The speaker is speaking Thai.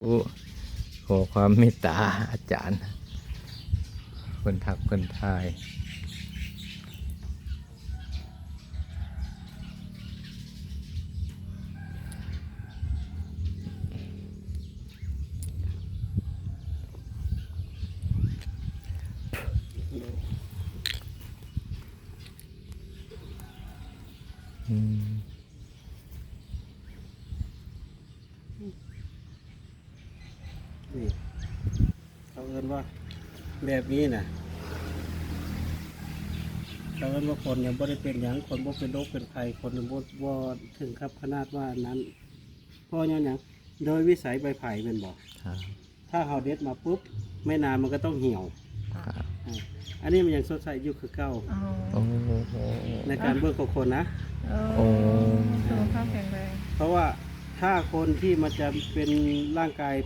โอ้ขอความเมตตาอาจารย์ คนทักคนทายอืม นี่เขาเอินว่าแบบนี้นะเขาเอินว่าคนยังบ่ได้เป็นหยังคนบ่เป็นโรคเป็นภัยคนยังบ่บ่ถึงครับขนาดว่านั้นเพราะยังหยังโดยวิสัยใบไผ่เป็นบอกครับถ้าเฮาเด็ดมาปุ๊บ ไม่นานมันก็ต้องเหี่ยว ครับอ่าอันนี้มันยังสดใสอยู่คือเก่าอ๋อโอ้โหในการเบิ่งของคนนะโอ้สุขภาพแข็งแรง เพราะว่าถ้าคนที่มันจะเป็นร่างกาย